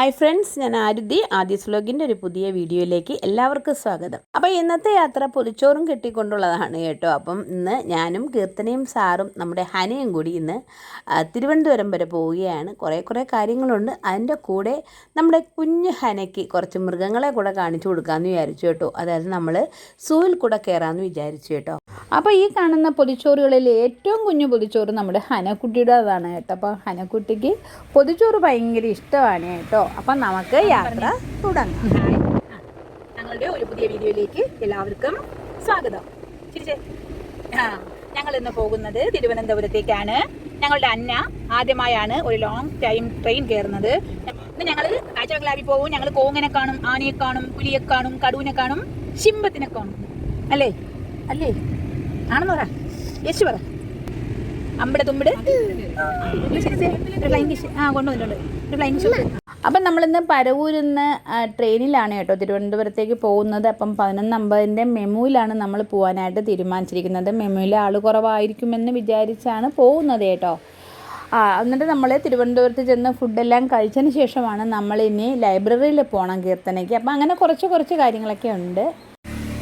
Hi friends ഞാൻ ആരുതി. ആദ്യസ് വ്ലോഗിന്റെ ഒരു പുതിയ വീഡിയോയിലേക്ക് എല്ലാവർക്കും സ്വാഗതം. അപ്പോൾ ഇന്നത്തെ യാത്ര പൊതിച്ചോറും കെട്ടിക്കൊണ്ടുള്ളതാണ് കേട്ടോ. അപ്പം ഇന്ന് ഞാനും കീർത്തനയും സാറും നമ്മുടെ ഹനയും കൂടി ഇന്ന് തിരുവനന്തപുരം വരെ പോവുകയാണ്. കുറേ കുറേ കാര്യങ്ങളുണ്ട്. അതിന്റെ കൂടെ നമ്മുടെ കുഞ്ഞ് ഹനയ്ക്ക് കുറച്ച് മൃഗങ്ങളെ കൂടെ കാണിച്ചു കൊടുക്കാമെന്ന് വിചാരിച്ചു കേട്ടോ. അതായത് നമ്മൾ സൂവിൽ കൂടെ കയറാമെന്ന് വിചാരിച്ചു കേട്ടോ. അപ്പോൾ ഈ കാണുന്ന പൊതിച്ചോറുകളിൽ ഏറ്റവും കുഞ്ഞു പൊതിച്ചോറ് നമ്മുടെ ഹനക്കുട്ടിയുടേതാണ് കേട്ടോ. അപ്പോൾ ഹനക്കുട്ടിക്ക് പൊതിച്ചോറ് ഭയങ്കര ഇഷ്ടമാണ് കേട്ടോ. അപ്പം നമുക്ക് യാത്ര തുടങ്ങാം. ഞങ്ങളുടെ ഒരു പുതിയ വീഡിയോയിലേക്ക് എല്ലാവർക്കും സ്വാഗതം. ചിരിച്ചേ. ആ ഞങ്ങൾ ഇന്ന് പോകുന്നത് തിരുവനന്തപുരത്തേക്കാണ്. ഞങ്ങളുടെ അന്ന ആദ്യമായാണ് ഒരു ലോങ് ടൈം ട്രെയിൻ കയറുന്നത്. ഇന്ന് ഞങ്ങൾ കാഴ്ചബംഗ്ലാവിൽ പോകും ഞങ്ങൾ കോങ്ങനെ കാണും ആനയെ കാണും പുലിയെ കാണും കടുവിനെ കാണും ശിമ്പത്തിനെ കാണും. അല്ലേ? അല്ലേ? ആണെന്ന് പറ. യേശു പറ. അമ്പട തുമ്പട് ആ കൊണ്ടുവന്നിട്ടുണ്ട്. ഒരു ഫ്ലൈങ് അപ്പം നമ്മളിന്ന് പരവൂരിൽ നിന്ന് ട്രെയിനിലാണ് കേട്ടോ തിരുവനന്തപുരത്തേക്ക് പോകുന്നത്. അപ്പം പതിനൊന്ന് അമ്പതിന്റെ മെമുവിലാണ് നമ്മൾ പോകാനായിട്ട് തീരുമാനിച്ചിരിക്കുന്നത്. മെമുവിൽ ആൾ കുറവായിരിക്കുമെന്ന് വിചാരിച്ചാണ് പോകുന്നത് കേട്ടോ. ആ എന്നിട്ട് നമ്മൾ തിരുവനന്തപുരത്ത് ചെന്ന് ഫുഡെല്ലാം കഴിച്ചതിന് ശേഷമാണ് നമ്മളിനി ലൈബ്രറിയിൽ പോകണം കീർത്തനയ്ക്ക്. അപ്പം അങ്ങനെ കുറച്ച് കുറച്ച് കാര്യങ്ങളൊക്കെ ഉണ്ട്.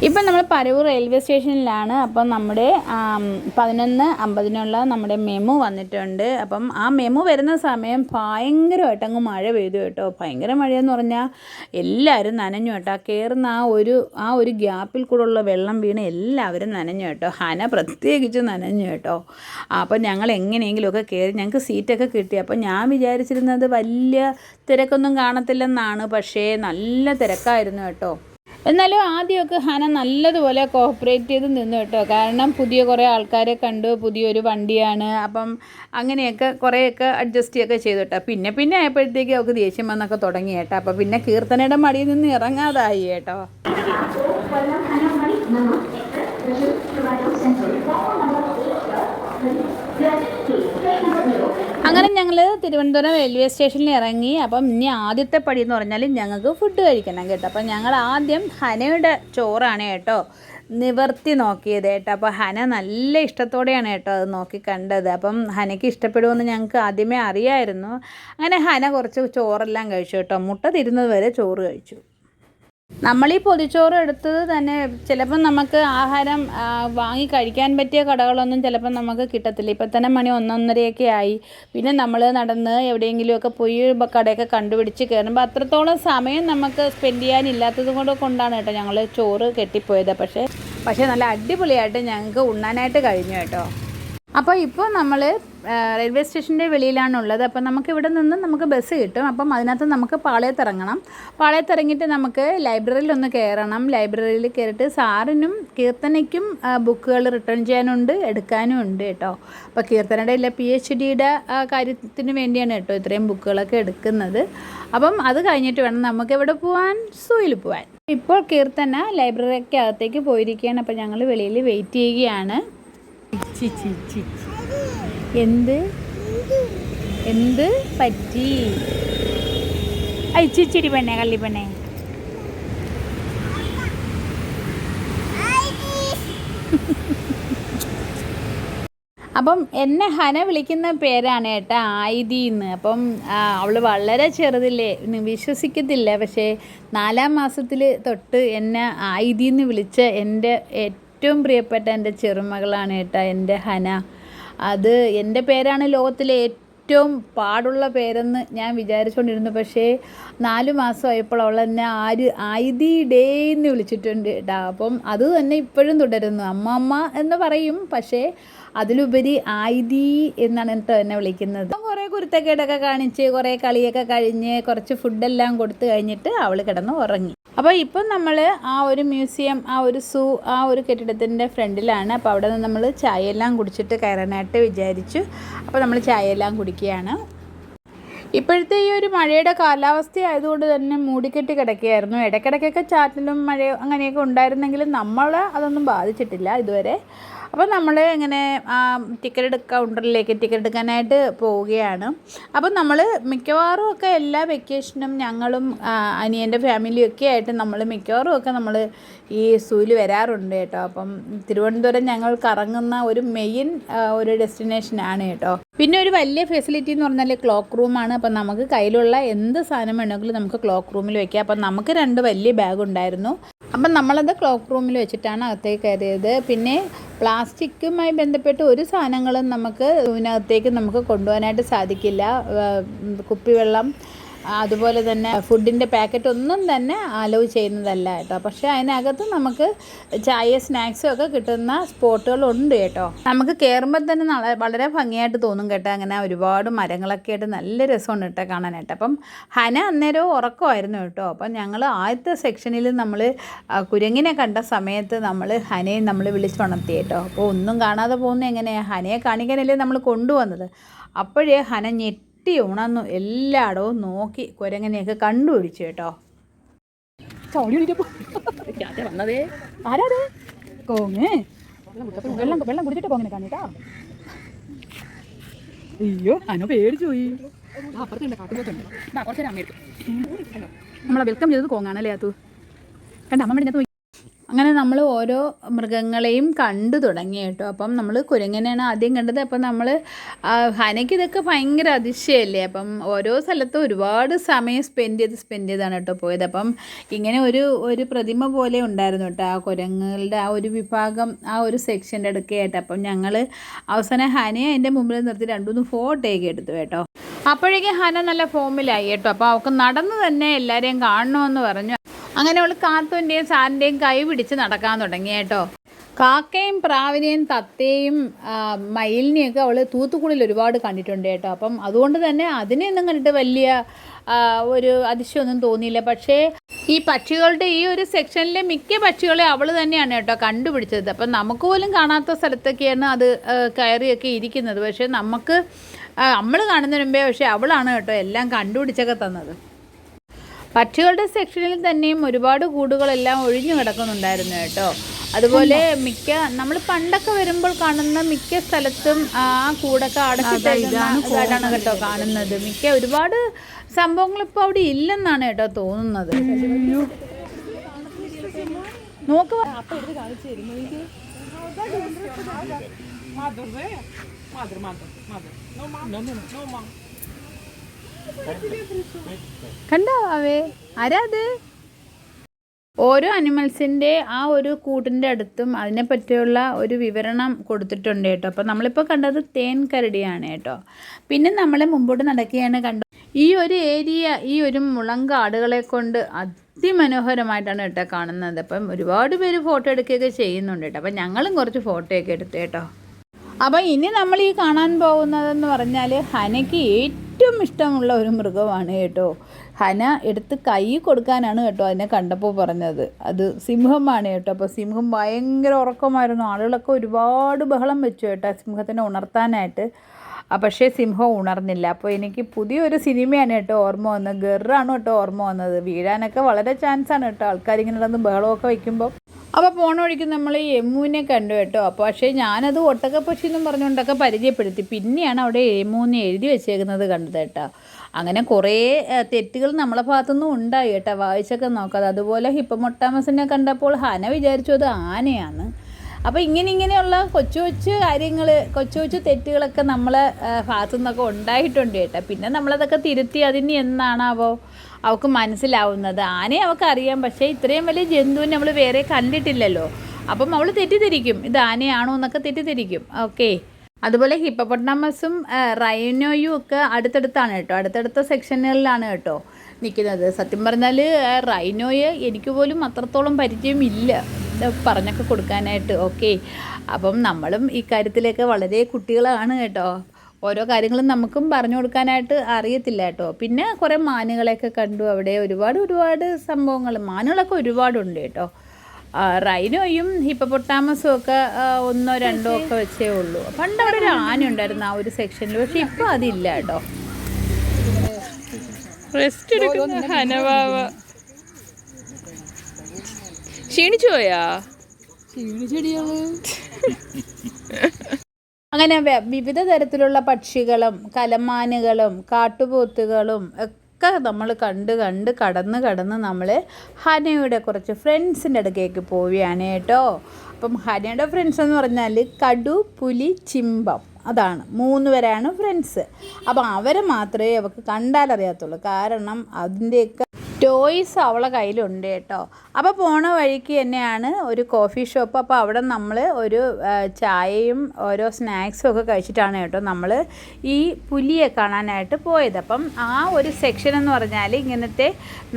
ഇപ്പം നമ്മൾ പരവൂർ റെയിൽവേ സ്റ്റേഷനിലാണ്. അപ്പം നമ്മുടെ പതിനൊന്ന് അമ്പതിനുള്ള നമ്മുടെ മെമു വന്നിട്ടുണ്ട്. അപ്പം ആ മെമു വരുന്ന സമയം ഭയങ്കരമായിട്ട് അങ്ങ് മഴ പെയ്തു കേട്ടോ. ഭയങ്കര മഴയെന്ന് പറഞ്ഞാൽ എല്ലാവരും നനഞ്ഞു കേട്ടോ. കയറുന്ന ആ ഒരു ആ ഒരു ഗ്യാപ്പിൽ കൂടെ ഉള്ള വെള്ളം വീണ് എല്ലാവരും നനഞ്ഞു കേട്ടോ. ഹന പ്രത്യേകിച്ച് നനഞ്ഞു കേട്ടോ. അപ്പം ഞങ്ങൾ എങ്ങനെയെങ്കിലുമൊക്കെ കയറി ഞങ്ങൾക്ക് സീറ്റൊക്കെ കിട്ടി. അപ്പം ഞാൻ വിചാരിച്ചിരുന്നത് വലിയ തിരക്കൊന്നും കാണത്തില്ലെന്നാണ്. പക്ഷേ നല്ല തിരക്കായിരുന്നു കേട്ടോ. എന്നാലും ആദ്യമൊക്കെ ഹന നല്ലതുപോലെ കോപ്പറേറ്റ് ചെയ്ത് നിന്നു കേട്ടോ. കാരണം പുതിയ കുറേ ആൾക്കാരെ കണ്ടു പുതിയൊരു വണ്ടിയാണ്. അപ്പം അങ്ങനെയൊക്കെ കുറേയൊക്കെ അഡ്ജസ്റ്റ് ചെയ്യൊക്കെ ചെയ്തു കേട്ടോ. പിന്നെ പിന്നെ ആയപ്പോഴത്തേക്ക് അവൾക്ക് ദേഷ്യം വന്നൊക്കെ തുടങ്ങി കേട്ടോ. അപ്പം പിന്നെ കീർത്തനയുടെ മടിയിൽ നിന്ന് ഇറങ്ങാതായി കേട്ടോ അങ്ങനെ തിരുവനന്തപുരം റെയിൽവേ സ്റ്റേഷനിൽ ഇറങ്ങി അപ്പം ഇനി ആദ്യത്തെ പടി എന്ന് പറഞ്ഞാൽ ഞങ്ങൾക്ക് ഫുഡ് കഴിക്കണം കേട്ടോ. അപ്പം ഞങ്ങൾ ആദ്യം ഹനയുടെ ചോറാണ് കേട്ടോ നിവർത്തി നോക്കിയത് കേട്ടോ. അപ്പോൾ ഹന നല്ല ഇഷ്ടത്തോടെയാണ് കേട്ടോ അത് നോക്കി കണ്ടത്. അപ്പം ഹനയ്ക്ക് ഇഷ്ടപ്പെടുമെന്ന് ഞങ്ങൾക്ക് ആദ്യമേ അറിയായിരുന്നു. അങ്ങനെ ഹന കുറച്ച് ചോറെല്ലാം കഴിച്ചു കേട്ടോ. മുട്ട തിരുന്നത് വരെ ചോറ് കഴിച്ചു. നമ്മൾ ഈ പൊതിച്ചോറ് എടുത്തത് തന്നെ ചിലപ്പം നമുക്ക് ആഹാരം വാങ്ങി കഴിക്കാൻ പറ്റിയ കടകളൊന്നും ചിലപ്പം നമുക്ക് കിട്ടത്തില്ല. ഇപ്പം തന്നെ മണി ഒന്നൊന്നരയൊക്കെ ആയി. പിന്നെ നമ്മൾ നടന്ന് എവിടെയെങ്കിലുമൊക്കെ പോയി കടയൊക്കെ കണ്ടുപിടിച്ച് കയറുമ്പോൾ അത്രത്തോളം സമയം നമുക്ക് സ്പെൻഡ് ചെയ്യാനില്ലാത്തത് കൊണ്ട് കൊണ്ടാണ് കേട്ടോ ഞങ്ങൾ ചോറ് കെട്ടിപ്പോയത്. പക്ഷേ പക്ഷേ നല്ല അടിപൊളിയായിട്ട് ഞങ്ങൾക്ക് ഉണ്ണാനായിട്ട് കഴിഞ്ഞു കേട്ടോ. അപ്പോൾ ഇപ്പോൾ നമ്മൾ റെയിൽവേ സ്റ്റേഷന്റെ വെളിയിലാണുള്ളത്. അപ്പോൾ നമുക്ക് ഇവിടെ നിന്ന് നമുക്ക് ബസ് കിട്ടും. അപ്പം അതിനകത്ത് നമുക്ക് പാളയത്ത് ഇറങ്ങണം. പാളയത്ത് ഇറങ്ങിയിട്ട് നമുക്ക് ലൈബ്രറിയിൽ ഒന്ന് കയറണം. ലൈബ്രറിയിൽ കയറിയിട്ട് സാറിനും കീർത്തനയ്ക്കും ബുക്കുകൾ റിട്ടേൺ ചെയ്യാനുണ്ട് എടുക്കാനും ഉണ്ട് കേട്ടോ. അപ്പോൾ കീർത്തനയുടെ ഇല്ല പി എച്ച് ഡിയുടെ കാര്യത്തിന് വേണ്ടിയാണ് കേട്ടോ ഇത്രയും ബുക്കുകളൊക്കെ എടുക്കുന്നത്. അപ്പം അത് കഴിഞ്ഞിട്ട് വേണം നമുക്ക് എവിടെ പോകാൻ സൂയിൽ പോകാൻ ഇപ്പോൾ കീർത്തന ലൈബ്രറിക്കകത്തേക്ക് പോയിരിക്കുകയാണ്. അപ്പോൾ ഞങ്ങൾ വെളിയിൽ വെയിറ്റ് ചെയ്യുകയാണ്. എന്ത്? എന്ത് പറ്റി? അയച്ചിച്ചിരി പെണ്ണെ കള്ളി പെണ്ണെ. അപ്പം എന്നെ ഹന വിളിക്കുന്ന പേരാണ് ഏട്ടാ ആയിതി എന്ന് അപ്പം അവൾ വളരെ ചെറുതില്ലേ വിശ്വസിക്കത്തില്ല. പക്ഷേ നാലാം മാസത്തിൽ തൊട്ട് എന്നെ ആയിതി എന്ന് വിളിച്ച എന്റെ ഏറ്റവും പ്രിയപ്പെട്ട എന്റെ ചെറുമകളാണ് കേട്ടാ എന്റെ ഹന. അത് എന്റെ പേരാണ് ലോകത്തിലെ ഏറ്റവും പാടുള്ള പേരെന്ന് ഞാൻ വിചാരിച്ചുകൊണ്ടിരുന്നു പക്ഷേ നാല് മാസമായപ്പോൾ അവൾ എന്നെ ആര് ആയിതി ഡേ എന്ന് വിളിച്ചിട്ടുണ്ട് കേട്ടോ അപ്പം അത് തന്നെ ഇപ്പോഴും തുടരുന്നു. അമ്മ അമ്മ എന്ന് പറയും. പക്ഷേ അതിലുപരി ആയിതി എന്നാണ് കേട്ടോ എന്നെ വിളിക്കുന്നത്. കുറേ കുരുത്തക്കേടൊക്കെ കാണിച്ച് കുറേ കളിയൊക്കെ കഴിഞ്ഞ് കുറച്ച് ഫുഡെല്ലാം കൊടുത്തു കഴിഞ്ഞിട്ട് അവൾ കിടന്ന് ഉറങ്ങി. അപ്പോൾ ഇപ്പം നമ്മൾ ആ ഒരു മ്യൂസിയം ആ ഒരു സൂ ആ ഒരു കെട്ടിടത്തിന്റെ ഫ്രണ്ടിലാണ്. അപ്പോൾ അവിടെ നിന്ന് നമ്മൾ എല്ലാം കുടിച്ചിട്ട് കയറാനായിട്ട് വിചാരിച്ചു. അപ്പോൾ നമ്മൾ ചായ എല്ലാം കുടിക്കുകയാണ്. ഇപ്പോഴത്തെ ഈ ഒരു മഴയുടെ കാലാവസ്ഥ ആയതുകൊണ്ട് തന്നെ മൂടിക്കെട്ടി കിടക്കുകയായിരുന്നു. ഇടയ്ക്കിടയ്ക്കൊക്കെ ചാറ്റലും മഴയോ അങ്ങനെയൊക്കെ ഉണ്ടായിരുന്നെങ്കിലും നമ്മൾ അതൊന്നും ബാധിച്ചിട്ടില്ല ഇതുവരെ. അപ്പോൾ നമ്മൾ ഇങ്ങനെ ടിക്കറ്റ് കൗണ്ടറിലേക്ക് ടിക്കറ്റ് എടുക്കാനായിട്ട് പോവുകയാണ്. അപ്പോൾ നമ്മൾ മിക്കവാറും ഒക്കെ എല്ലാ വെക്കേഷനും ഞങ്ങളും അനിയന്റെ ഫാമിലിയും ഒക്കെ ആയിട്ട് നമ്മൾ മിക്കവാറും ഒക്കെ നമ്മൾ ഈ സൂയിൽ വരാറുണ്ട് കേട്ടോ. അപ്പം തിരുവനന്തപുരം ഞങ്ങൾ കറങ്ങുന്ന ഒരു മെയിൻ ഒരു ഡെസ്റ്റിനേഷനാണ് കേട്ടോ. പിന്നെ ഒരു വലിയ ഫെസിലിറ്റി എന്ന് പറഞ്ഞാൽ ക്ലോക്ക് റൂമാണ് അപ്പം നമുക്ക് കയ്യിലുള്ള എന്ത് സാധനം വേണമെങ്കിലും നമുക്ക് ക്ലോക്ക് റൂമിൽ വെക്കാം. അപ്പം നമുക്ക് രണ്ട് വലിയ ബാഗ് ഉണ്ടായിരുന്നു. അപ്പം നമ്മളത് ക്ലോക്ക് റൂമിൽ വെച്ചിട്ടാണ് അകത്തേക്ക് കയറിയത്. പിന്നെ പ്ലാസ്റ്റിക്കുമായി ബന്ധപ്പെട്ട് ഒരു സാധനങ്ങളും നമുക്ക് ഇതിനകത്തേക്ക് നമുക്ക് കൊണ്ടുപോകാനായിട്ട് സാധിക്കില്ല. കുപ്പിവെള്ളം അതുപോലെ തന്നെ ഫുഡിന്റെ പാക്കറ്റ് ഒന്നും തന്നെ അലോ ചെയ്യുന്നതല്ല കേട്ടോ. പക്ഷേ അതിനകത്ത് നമുക്ക് ചായ സ്നാക്സും ഒക്കെ കിട്ടുന്ന സ്പോട്ടുകളുണ്ട് കേട്ടോ. നമുക്ക് കയറുമ്പോൾ തന്നെ വളരെ ഭംഗിയായിട്ട് തോന്നും കേട്ടോ. അങ്ങനെ ഒരുപാട് മരങ്ങളൊക്കെ ആയിട്ട് നല്ല രസമുണ്ട് കേട്ടോ കാണാനായിട്ട്. അപ്പം ഹന അന്നേരവും ഉറക്കമായിരുന്നു കേട്ടോ. അപ്പം ഞങ്ങൾ ആദ്യത്തെ സെക്ഷനിൽ നമ്മൾ കുരങ്ങിനെ കണ്ട സമയത്ത് നമ്മൾ ഹനയെ നമ്മൾ വിളിച്ചുണർത്തി കേട്ടോ. അപ്പോൾ ഒന്നും കാണാതെ പോകുന്ന എങ്ങനെയാണ് ഹനയെ കാണിക്കാനല്ലേ നമ്മൾ കൊണ്ടുവന്നത്. അപ്പോഴേ ഹന ഞെട്ടി ഞെട്ടി ഉണന്നു എല്ലായിടവും നോക്കി കുരങ്ങനെയൊക്കെ കണ്ടുപിടിച്ചു കേട്ടോ. വന്നതേ. ആരാത്? കോങ്ങ്. വെള്ളം വെള്ളം കുടിച്ചിട്ട് കോങ്ങനെ കാണിട്ടാ അയ്യോ അനു പേടിച്ചു പോയി. നമ്മളെ വെൽക്കം ചെയ്തത് കോങ്ങാണല്ലേ അത്? കണ്ട അമ്മ അങ്ങനെ നമ്മൾ ഓരോ മൃഗങ്ങളെയും കണ്ടു തുടങ്ങി കേട്ടോ. അപ്പം നമ്മൾ കുരങ്ങനെയാണ് ആദ്യം കണ്ടത്. അപ്പം നമ്മൾ ഹനയ്ക്ക് ഇതൊക്കെ ഭയങ്കര അതിശയമല്ലേ? അപ്പം ഓരോ സ്ഥലത്തും ഒരുപാട് സമയം സ്പെൻഡ് ചെയ്ത് സ്പെൻഡ് ചെയ്താണ് കേട്ടോ പോയത്. അപ്പം ഇങ്ങനെ ഒരു ഒരു പ്രതിമ പോലെ ഉണ്ടായിരുന്നു കേട്ടോ ആ കുരങ്ങുകളുടെ ആ ഒരു വിഭാഗം ആ ഒരു സെക്ഷന്റെ അടുക്കയായിട്ട്. അപ്പം ഞങ്ങൾ അവസാനം ഹനയെ എന്റെ മുമ്പിൽ നിർത്തി രണ്ടുമൂന്ന് ഫോട്ടോയൊക്കെ എടുത്തു കേട്ടോ. അപ്പോഴേക്കും ഹന നല്ല ഫോമിലായി കേട്ടോ. അപ്പോൾ അവൾക്ക് നടന്ന് തന്നെ എല്ലാവരെയും കാണണമെന്ന് പറഞ്ഞു. അങ്ങനെ അവൾ കാത്തുവിന്റെയും സാറിന്റെയും കൈ പിടിച്ച് നടക്കാൻ തുടങ്ങി കേട്ടോ. കാക്കയും പ്രാവിനെയും തത്തയും മയിലിനെയൊക്കെ അവൾ തൂത്തുക്കുടിയിൽ ഒരുപാട് കണ്ടിട്ടുണ്ട് കേട്ടോ. അപ്പം അതുകൊണ്ട് തന്നെ അതിനെയൊന്നും കണ്ടിട്ട് വലിയ ഒരു അതിശയമൊന്നും തോന്നിയില്ല. പക്ഷേ ഈ പക്ഷികളുടെ ഈ ഒരു സെക്ഷനിലെ മിക്ക പക്ഷികളെ അവൾ തന്നെയാണ് കേട്ടോ കണ്ടുപിടിച്ചത്. അപ്പം നമുക്ക് പോലും കാണാത്ത സ്ഥലത്തൊക്കെയാണ് അത് കയറിയൊക്കെ ഇരിക്കുന്നത്. പക്ഷേ നമുക്ക് നമ്മൾ കാണുന്നതിന് മുമ്പേ പക്ഷേ അവളാണ് കേട്ടോ എല്ലാം കണ്ടുപിടിച്ചൊക്കെ തന്നത്. പക്ഷികളുടെ സെക്ഷനിൽ തന്നെയും ഒരുപാട് കൂടുകളെല്ലാം ഒഴിഞ്ഞു കിടക്കുന്നുണ്ടായിരുന്നു കേട്ടോ. അതുപോലെ മിക്ക നമ്മൾ പണ്ടൊക്കെ വരുമ്പോൾ കാണുന്ന മിക്ക സ്ഥലത്തും ആ കൂടൊക്കെ അടച്ചിട്ടാണ് കേട്ടോ കാണുന്നത്. മിക്ക ഒരുപാട് സംഭവങ്ങൾ ഇപ്പോൾ അവിടെ ഇല്ലെന്നാണ് കേട്ടോ തോന്നുന്നത്. നോക്കുക കണ്ടോ അവേ? ആരാ അത്? ഓരോ അനിമൽസിന്റെ ആ ഒരു കൂട്ടിന്റെ അടുത്തും അതിനെ പറ്റിയുള്ള ഒരു വിവരണം കൊടുത്തിട്ടുണ്ട് കേട്ടോ. അപ്പോൾ നമ്മളിപ്പോൾ കണ്ടത് തേൻ കരടിയാണ് കേട്ടോ. പിന്നെ നമ്മൾ മുമ്പോട്ട് നടക്കുകയാണ് കണ്ടു? ഈ ഒരു ഏരിയ ഈ ഒരു മുളങ്കാടുകളെ കൊണ്ട് അതിമനോഹരമായിട്ടാണ് കേട്ടോ കാണുന്നത്. അപ്പം ഒരുപാട് പേര് ഫോട്ടോ എടുക്കുകയൊക്കെ ചെയ്യുന്നുണ്ട് കേട്ടോ. അപ്പം ഞങ്ങളും കുറച്ച് ഫോട്ടോയൊക്കെ എടുത്തു കേട്ടോ. അപ്പം ഇനി നമ്മൾ ഈ കാണാൻ പോകുന്നതെന്ന് പറഞ്ഞാൽ ഹനയ്ക്ക് ഏറ്റവും ഇഷ്ടമുള്ള ഒരു മൃഗമാണ് കേട്ടോ. ഹന എടുത്ത് കൈ കൊടുക്കാനാണ് കേട്ടോ അതിനെ കണ്ടപ്പോൾ പറഞ്ഞത്. അത് സിംഹമാണ് കേട്ടോ. അപ്പോൾ സിംഹം ഭയങ്കര ഉറക്കമായിരുന്നു. ആളുകളൊക്കെ ഒരുപാട് ബഹളം വെച്ചു കേട്ടോ സിംഹത്തിനെ ഉണർത്താനായിട്ട്. പക്ഷേ സിംഹം ഉണർന്നില്ല. അപ്പോൾ എനിക്ക് പുതിയൊരു സിനിമയാണ് കേട്ടോ ഓർമ്മ വന്നത്. ഗറാണ് കേട്ടോ ഓർമ്മ വന്നത്. വീഴാനൊക്കെ വളരെ ചാൻസാണ് കേട്ടോ. ആൾക്കാരിങ്ങനെ നടന്ന് ബഹളമൊക്കെ വയ്ക്കുമ്പോൾ അപ്പോൾ പോണ വഴിക്ക് നമ്മൾ ഈ യമുവിനെ കണ്ടു കേട്ടോ. അപ്പോൾ പക്ഷേ ഞാനത് ഒട്ടകപ്പക്ഷി എന്നും പറഞ്ഞുകൊണ്ടൊക്കെ പരിചയപ്പെടുത്തി. പിന്നെയാണ് അവിടെ എമ്മുവിനെ എഴുതി വെച്ചേക്കുന്നത് കണ്ടത് കേട്ടോ. അങ്ങനെ കുറേ തെറ്റുകൾ നമ്മളെ ഭാഗത്തുനിന്നും ഉണ്ടായി കേട്ടോ. വായിച്ചൊക്കെ നോക്കാതെ. അതുപോലെ ഹിപ്പമൊട്ടാമസിനെ കണ്ടപ്പോൾ ഹന വിചാരിച്ചു അത് ആനയാണ്. അപ്പോൾ ഇങ്ങനെ ഇങ്ങനെയുള്ള കൊച്ചു കൊച്ചു കാര്യങ്ങൾ കൊച്ചു കൊച്ചു തെറ്റുകളൊക്കെ നമ്മളെ ഭാഗത്തു നിന്നൊക്കെ ഉണ്ടായിട്ടുണ്ട് കേട്ടോ. പിന്നെ നമ്മളതൊക്കെ തിരുത്തി അതിന് എന്നാണാവോ? അവൾക്ക് മനസ്സിലാവുന്നത്. ആനയെ അവൾക്ക് അറിയാം. പക്ഷേ ഇത്രയും വലിയ ജന്തുവിനെ നമ്മൾ വേറെ കണ്ടിട്ടില്ലല്ലോ. അപ്പം അവൾ തെറ്റിദ്ധരിക്കും. ഇത് ആനയാണോ എന്നൊക്കെ തെറ്റിദ്ധരിക്കും. ഓക്കെ. അതുപോലെ ഹിപ്പപൊട്ടാമസും റൈനോയും ഒക്കെ അടുത്തടുത്താണ് കേട്ടോ. അടുത്തടുത്ത സെക്ഷനുകളിലാണ് കേട്ടോ നിൽക്കുന്നത്. സത്യം പറഞ്ഞാൽ റൈനോയെ എനിക്ക് പോലും അത്രത്തോളം പരിചയമില്ല പറഞ്ഞൊക്കെ കൊടുക്കാനായിട്ട്. ഓക്കെ. അപ്പം നമ്മളും ഈ കാര്യത്തിലൊക്കെ വളരെ കുട്ടികളാണ് കേട്ടോ. ഓരോ കാര്യങ്ങളും നമുക്കും പറഞ്ഞു കൊടുക്കാനായിട്ട് അറിയത്തില്ല കേട്ടോ. പിന്നെ കുറേ മാനുകളെയൊക്കെ കണ്ടു. അവിടെ ഒരുപാട് ഒരുപാട് സംഭവങ്ങൾ മാനുകളൊക്കെ ഒരുപാടുണ്ട് കേട്ടോ. റൈനോയും ഹിപ്പപ്പൊട്ടാമസും ഒക്കെ ഒന്നോ രണ്ടോ ഒക്കെ വെച്ചേ ഉള്ളൂ. പണ്ട് അവിടെ ഒരു ആന ഉണ്ടായിരുന്നു ആ ഒരു സെക്ഷനിൽ പക്ഷെ ഇപ്പോൾ അതില്ല കേട്ടോ. റെസ്റ്റ് എടുക്കുന്ന ഹനവാവ. ക്ഷീണിച്ചു പോയാ? അങ്ങനെ വിവിധ തരത്തിലുള്ള പക്ഷികളും കലമാനുകളും കാട്ടുപോത്തുകളും ഒക്കെ നമ്മൾ കണ്ട് കണ്ട് കടന്ന് കടന്ന് നമ്മൾ ഹനയുടെ കുറച്ച് ഫ്രണ്ട്സിന്റെ അടുക്കേക്ക് പോവുകയാണ് കേട്ടോ. അപ്പം ഹനയുടെ ഫ്രണ്ട്സ് എന്ന് പറഞ്ഞാൽ കടു പുലി ചിമ്പം അതാണ്. മൂന്ന് പേരാണ് ഫ്രണ്ട്സ്. അപ്പം അവരെ മാത്രമേ അവർക്ക് കണ്ടാലറിയാത്തുള്ളൂ. കാരണം അതിന്റെയൊക്കെ ടോയ്സ് അവളെ കയ്യിലുണ്ട് കേട്ടോ. അപ്പോൾ പോണ വഴിക്ക് തന്നെയാണ് ഒരു കോഫി ഷോപ്പ് അപ്പോൾ അവിടെ നമ്മൾ ഒരു ചായയും ഓരോ സ്നാക്സും ഒക്കെ കഴിച്ചിട്ടാണ് കേട്ടോ നമ്മൾ ഈ പുലിയെ കാണാനായിട്ട് പോയത്. അപ്പം ആ ഒരു സെക്ഷൻ എന്ന് പറഞ്ഞാൽ ഇങ്ങനത്തെ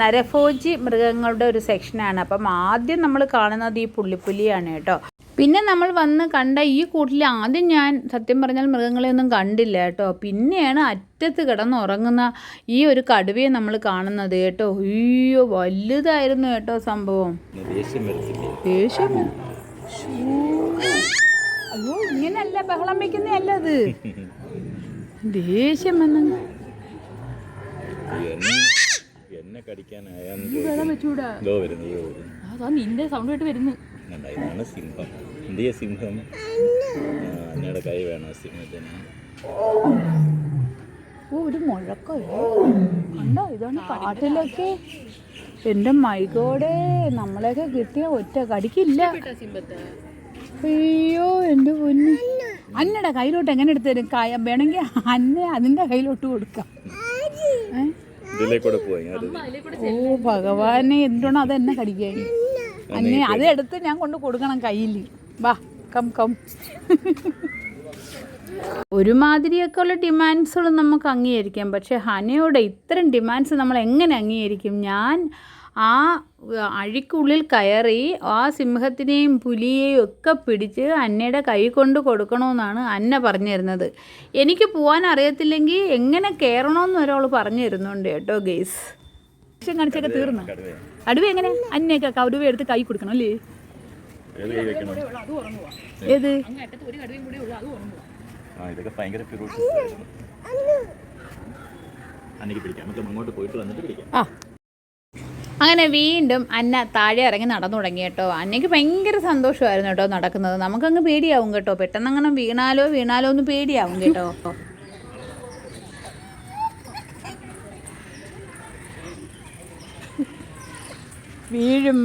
നരഭോജി മൃഗങ്ങളുടെ ഒരു സെക്ഷനാണ് അപ്പം ആദ്യം നമ്മൾ കാണുന്നത് ഈ പുള്ളിപ്പുലിയാണ് കേട്ടോ. പിന്നെ നമ്മൾ വന്ന് കണ്ട ഈ കൂട്ടിൽ ആദ്യം ഞാൻ സത്യം പറഞ്ഞാൽ മൃഗങ്ങളെയൊന്നും കണ്ടില്ല കേട്ടോ. പിന്നെയാണ് അറ്റത്ത് കിടന്നുറങ്ങുന്ന ഈ ഒരു കടുവയെ നമ്മൾ കാണുന്നത് കേട്ടോ. അയ്യോ വലുതായിരുന്നു കേട്ടോ സംഭവം. അയ്യോ ഇങ്ങനല്ല ബഹളം വെക്കുന്നതല്ല അത്? ദേഷ്യം വന്നു. എന്നെ അതാ നിന്റെ സൗണ്ട് കേട്ട് വരുന്നു. ഇതാണ് സിംഹം. ഇന്ത്യ സിംഹം. അന്നയുടെ കൈ വേണോ സിംഹത്തിന്. ഓ ഒരു മുഴക്കോ കണ്ടോ ഇതാണ് കാട്ടിലൊക്കെ. എന്റെ മൈകോടെ നമ്മളെയൊക്കെ കിട്ടിയ ഒറ്റ കടിക്കില്ല. അയ്യോ എന്റെ പൊന്നു. അന്നയുടെ കയ്യിലോട്ട് എങ്ങനെ എടുത്ത് തരും കായ വേണമെങ്കിൽ അന്നെ അതിന്റെ കയ്യിലോട്ട് കൊടുക്കാം. ഓ ഭഗവാനെ എന്തുകൊണ്ടോ അത് എന്നെ കടിക്കാൻ അന്നെ അത് എടുത്ത് ഞാൻ കൊണ്ട് കൊടുക്കണം കയ്യിൽ വാ കം കം ഒരുമാതിരിയൊക്കെ ഉള്ള ഡിമാൻഡ്സുകൾ നമുക്ക് അംഗീകരിക്കാം. പക്ഷേ ഹനയോട് ഇത്തരം ഡിമാൻഡ്സ് നമ്മൾ എങ്ങനെ അംഗീകരിക്കും? ഞാൻ ആ അഴിക്കുള്ളിൽ കയറി ആ സിംഹത്തിനെയും പുലിയെയും ഒക്കെ പിടിച്ച് അന്നയുടെ കൈ കൊണ്ട് കൊടുക്കണമെന്നാണ് അന്ന പറഞ്ഞിരുന്നത്. എനിക്ക് പോകാൻ അറിയത്തില്ലെങ്കിൽ എങ്ങനെ കയറണമെന്ന് ഒരാൾ പറഞ്ഞു തരുന്നുണ്ട് കേട്ടോ ഗെയ്സ് കാണിച്ചൊക്കെ തീർന്നു അടുവ. എങ്ങനെ? അന്നയൊക്കെ കടുവ എടുത്ത് കൈ കൊടുക്കണം അല്ലേ? ഏത്? ആ ഇതൊക്കെ ഭയങ്കര പിടിക്കാം. നമുക്ക് അങ്ങോട്ട് പോയിട്ട് വന്നിട്ട് പിടിക്കാം. ആ. അങ്ങനെ വീണ്ടും അന്ന താഴെ ഇറങ്ങി നടന്നു തുടങ്ങി കേട്ടോ. അന്നയ്ക്ക് ഭയങ്കര സന്തോഷമായിരുന്നു കേട്ടോ നടക്കുന്നത്. നമുക്കങ്ങ് പേടിയാവും കേട്ടോ. പെട്ടെന്ന് അങ്ങനെ വീണാലോ വീണാലോ ഒന്ന് പേടിയാവും കേട്ടോ. വീഴും.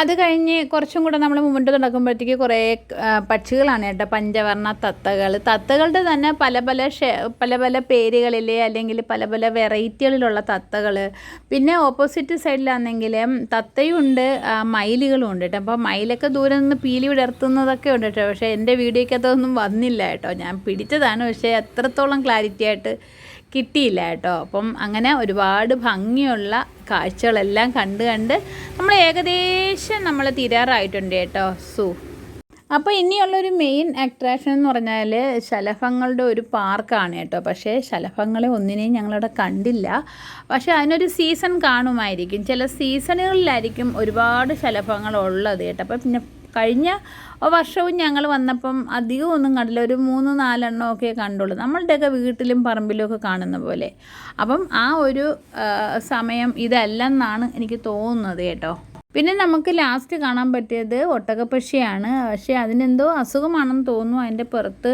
അത് കഴിഞ്ഞ് കുറച്ചും കൂടെ നമ്മൾ മുമ്പോട്ട് നടക്കുമ്പോഴത്തേക്ക് കുറേ പക്ഷികളാണ് കേട്ടോ. പഞ്ചവർണ തത്തകൾ. തത്തകളുടെ തന്നെ പല പല പല പല പേരുകളിൽ അല്ലെങ്കിൽ പല പല വെറൈറ്റികളിലുള്ള തത്തകൾ പിന്നെ ഓപ്പോസിറ്റ് സൈഡിലാണെങ്കിൽ തത്തയുണ്ട് മയിലുകളും ഉണ്ട് കേട്ടോ. അപ്പോൾ മയിലൊക്കെ ദൂരെ നിന്ന് പീലി വിടർത്തുന്നതൊക്കെ ഉണ്ട് കേട്ടോ. പക്ഷേ എന്റെ വീഡിയോയ്ക്കകത്തൊന്നും വന്നില്ല കേട്ടോ. ഞാൻ പിടിച്ചതാണ്. പക്ഷേ എത്രത്തോളം ക്ലാരിറ്റി ആയിട്ട് കിട്ടിയില്ല കേട്ടോ. അപ്പം അങ്ങനെ ഒരുപാട് ഭംഗിയുള്ള കാഴ്ചകളെല്ലാം കണ്ട് കണ്ട് നമ്മൾ ഏകദേശം നമ്മൾ തീരാറായിട്ടുണ്ട് കേട്ടോ. സൂ. അപ്പോൾ ഇനിയുള്ളൊരു മെയിൻ അട്രാക്ഷൻ എന്ന് പറഞ്ഞാൽ ശലഭങ്ങളുടെ ഒരു പാർക്കാണ് കേട്ടോ. പക്ഷേ ശലഭങ്ങളെ ഒന്നിനെയും ഞങ്ങളവിടെ കണ്ടില്ല. പക്ഷേ അതിനൊരു സീസൺ കാണുമായിരിക്കും. ചില സീസണുകളിലായിരിക്കും ഒരുപാട് ശലഭങ്ങൾ ഉള്ളത് കേട്ടോ. അപ്പോൾ പിന്നെ കഴിഞ്ഞ വർഷവും ഞങ്ങൾ വന്നപ്പം അധികം ഒന്നും കണ്ടില്ല. ഒരു മൂന്ന് നാലെണ്ണം ഒക്കെ കണ്ടുള്ളൂ. നമ്മളുടെയൊക്കെ വീട്ടിലും പറമ്പിലും ഒക്കെ കാണുന്ന പോലെ. അപ്പം ആ ഒരു സമയം ഇതല്ലെന്നാണ് എനിക്ക് തോന്നുന്നത് കേട്ടോ. പിന്നെ നമുക്ക് ലാസ്റ്റ് കാണാൻ പറ്റിയത് ഒട്ടകപ്പക്ഷിയാണ്. പക്ഷേ അതിനെന്തോ അസുഖമാണെന്ന് തോന്നുന്നു. അതിന്റെ പുറത്ത്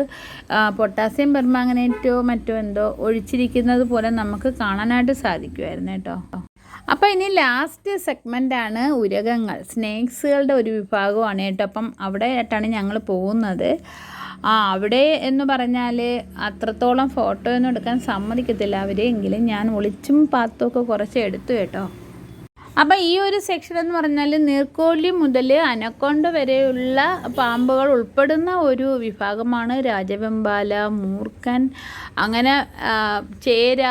പൊട്ടാസ്യം പെർമാങ്ങനേറ്റോ മറ്റോ എന്തോ ഒഴിച്ചിരിക്കുന്നത് പോലെ നമുക്ക് കാണാനായിട്ട് സാധിക്കുമായിരുന്നു കേട്ടോ. അപ്പോൾ ഇനി ലാസ്റ്റ് സെഗ്മെന്റാണ് ഉരകങ്ങൾ. സ്നേക്സുകളുടെ ഒരു വിഭാഗമാണ് കേട്ടോ. അപ്പം അവിടെ ആയിട്ടാണ് ഞങ്ങൾ പോകുന്നത്. ആ അവിടെ എന്ന് പറഞ്ഞാൽ അത്രത്തോളം ഫോട്ടോ ഒന്നും എടുക്കാൻ സമ്മതിക്കത്തില്ല അവർ എങ്കിലും ഞാൻ ഒളിച്ചും പാത്തുമൊക്കെ കുറച്ച് എടുത്തു കേട്ടോ. അപ്പം ഈ ഒരു സെക്ഷൻ എന്ന് പറഞ്ഞാൽ നീർക്കോലി മുതൽ അനക്കൊണ്ട വരെയുള്ള പാമ്പുകൾ ഉൾപ്പെടുന്ന ഒരു വിഭാഗമാണ് രാജവെമ്പാല മൂർക്കൻ അങ്ങനെ ചേര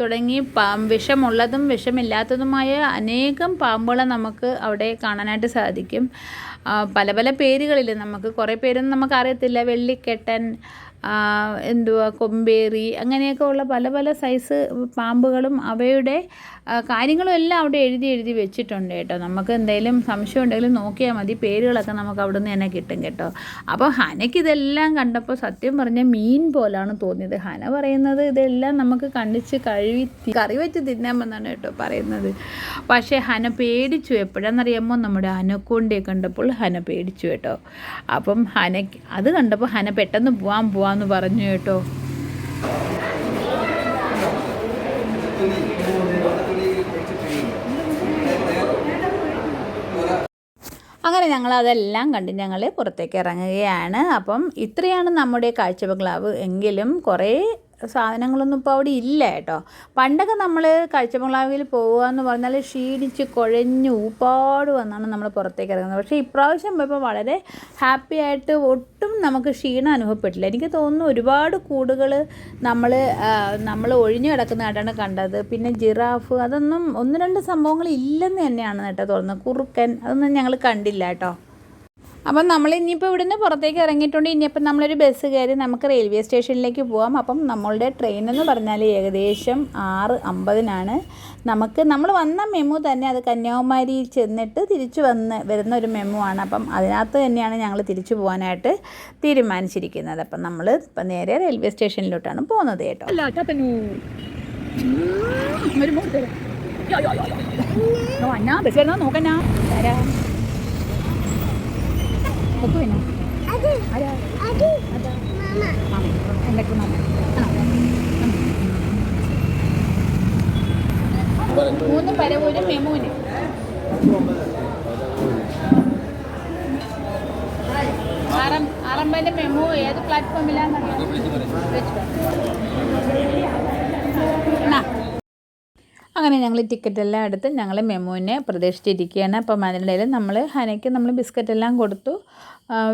തുടങ്ങി വിഷമുള്ളതും വിഷമില്ലാത്തതുമായ അനേകം പാമ്പുകളെ നമുക്ക് അവിടെ കാണാനായിട്ട് സാധിക്കും. പല പല പേരുകളിൽ നമുക്ക് കുറേ പേരൊന്നും നമുക്ക് അറിയത്തില്ല വെള്ളിക്കെട്ടൻ എന്തുവാ കൊമ്പേറി അങ്ങനെയൊക്കെ ഉള്ള പല പല സൈസ് പാമ്പുകളും അവയുടെ കാര്യങ്ങളും എല്ലാം അവിടെ എഴുതി എഴുതി വെച്ചിട്ടുണ്ട് കേട്ടോ. നമുക്ക് എന്തെങ്കിലും സംശയം ഉണ്ടെങ്കിലും നോക്കിയാൽ മതി. പേരുകളൊക്കെ നമുക്ക് അവിടെ നിന്ന് തന്നെ കിട്ടും കേട്ടോ. അപ്പോൾ ഹനയ്ക്ക് ഇതെല്ലാം കണ്ടപ്പോൾ സത്യം പറഞ്ഞ മീൻ പോലാണ് തോന്നിയത്. ഹന പറയുന്നത് ഇതെല്ലാം നമുക്ക് കണ്ടിച്ച് കഴുകി കറി വെച്ച് തിന്നാമെന്നാണ് കേട്ടോ പറയുന്നത്. പക്ഷേ ഹന പേടിച്ചു. എപ്പോഴാണെന്നറിയാമോ നമ്മുടെ അനക്കൊണ്ടേ കണ്ടപ്പോൾ ഹന പേടിച്ചു കേട്ടോ. അപ്പം ഹനയ്ക്ക് അത് കണ്ടപ്പോൾ ഹന പെട്ടെന്ന് പോവാൻ പോവാന്ന് പറഞ്ഞു കേട്ടോ. അങ്ങനെ ഞങ്ങൾ അതെല്ലാം കണ്ട് ഞങ്ങൾ പുറത്തേക്ക് ഇറങ്ങുകയാണ്. അപ്പം ഇത്രയാണ് നമ്മുടെ കാഴ്ച ബംഗ്ലാവ് എങ്കിലും കുറേ സാധനങ്ങളൊന്നും ഇപ്പോൾ അവിടെ ഇല്ല കേട്ടോ. പണ്ടൊക്കെ നമ്മൾ കാഴ്ച പോവുക എന്ന് പറഞ്ഞാൽ ക്ഷീണിച്ച് കുഴഞ്ഞു ഊപ്പാട് വന്നാണ് നമ്മൾ പുറത്തേക്ക് ഇറങ്ങുന്നത്. പക്ഷേ ഇപ്രാവശ്യം പോയപ്പോൾ വളരെ ഹാപ്പി ആയിട്ട് ഒട്ടും നമുക്ക് ക്ഷീണം അനുഭവപ്പെട്ടില്ല. എനിക്ക് തോന്നുന്നു ഒരുപാട് കൂടുകൾ നമ്മൾ നമ്മൾ ഒഴിഞ്ഞു കിടക്കുന്നതായിട്ടാണ് കണ്ടത്. പിന്നെ ജിറാഫ് അതൊന്നും ഒന്ന് രണ്ട് സംഭവങ്ങൾ ഇല്ലെന്ന് തന്നെയാണ് കേട്ടോ തോന്നുന്നത്. കുറുക്കൻ അതൊന്നും ഞങ്ങൾ കണ്ടില്ല കേട്ടോ. അപ്പം നമ്മൾ ഇനിയിപ്പോൾ ഇവിടുന്ന് പുറത്തേക്ക് ഇറങ്ങിയിട്ടുണ്ട്. ഇനിയിപ്പം നമ്മളൊരു ബസ് കയറി നമുക്ക് റെയിൽവേ സ്റ്റേഷനിലേക്ക് പോകാം അപ്പം നമ്മളുടെ ട്രെയിൻ എന്ന് പറഞ്ഞാൽ ഏകദേശം ആറ് അമ്പതിനാണ്. നമുക്ക് നമ്മൾ വന്ന മെമു തന്നെ അത് കന്യാകുമാരിയിൽ ചെന്നിട്ട് തിരിച്ചു വന്ന് വരുന്ന ഒരു മെമു ആണ്. അപ്പം അതിനകത്ത് തന്നെയാണ് ഞങ്ങൾ തിരിച്ചു പോകാനായിട്ട് തീരുമാനിച്ചിരിക്കുന്നത്. അപ്പം നമ്മൾ ഇപ്പം നേരെ റെയിൽവേ സ്റ്റേഷനിലോട്ടാണ് പോകുന്നത് കേട്ടോ. ഒരു ആരാ? അതാ മാമ. മാമ? മൂന്ന് പരവൂരും മെമൂന്. ആറം ആറമ്പതിന്റെ മെമു ഏത് പ്ലാറ്റ്ഫോമിലാണെന്നറിയാം അങ്ങനെ ഞങ്ങൾ ടിക്കറ്റ് എല്ലാം എടുത്ത് ഞങ്ങൾ മെമുവിനെ പ്രതീക്ഷിച്ചിരിക്കുകയാണ്. അപ്പം അതിനിടയിൽ നമ്മൾ ഹനയ്ക്ക് നമ്മൾ ബിസ്ക്കറ്റ് എല്ലാം കൊടുത്തു.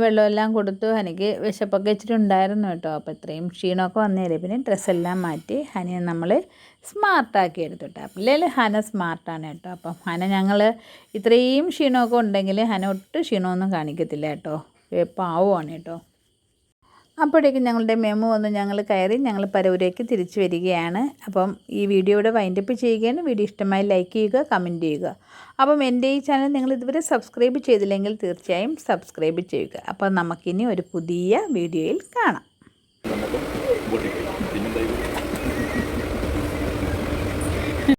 വെള്ളമെല്ലാം കൊടുത്തു. ഹനിക്ക് വിശപ്പൊക്കെ ഇച്ചിരി ഉണ്ടായിരുന്നു കേട്ടോ. അപ്പോൾ ഇത്രയും ക്ഷീണമൊക്കെ വന്നേരെ. പിന്നെ ഡ്രസ്സെല്ലാം മാറ്റി ഹനിയെ നമ്മൾ സ്മാർട്ടാക്കി എടുത്തു കേട്ടോ. അല്ലെങ്കിൽ ഹന സ്മാർട്ടാണ് കേട്ടോ. അപ്പം ഹന ഞങ്ങൾ ഇത്രയും ക്ഷീണമൊക്കെ ഉണ്ടെങ്കിൽ ഹന ഒട്ടും ക്ഷീണമൊന്നും കാണിക്കത്തില്ല കേട്ടോ. പാവമാണ് കേട്ടോ. അപ്പോഴേക്കും ഞങ്ങളുടെ മെമു ഒന്ന് ഞങ്ങൾ കയറി ഞങ്ങൾ പരവൂരേക്ക് തിരിച്ചു വരികയാണ്. അപ്പം ഈ വീഡിയോയുടെ വൈൻഡപ്പ് ചെയ്യുകയാണ്. വീഡിയോ ഇഷ്ടമായി ലൈക്ക് ചെയ്യുക കമന്റ് ചെയ്യുക. അപ്പം എന്റെ ഈ ചാനൽ നിങ്ങൾ ഇതുവരെ സബ്സ്ക്രൈബ് ചെയ്തില്ലെങ്കിൽ തീർച്ചയായും സബ്സ്ക്രൈബ് ചെയ്യുക. അപ്പം നമുക്കിനി ഒരു പുതിയ വീഡിയോയിൽ കാണാം.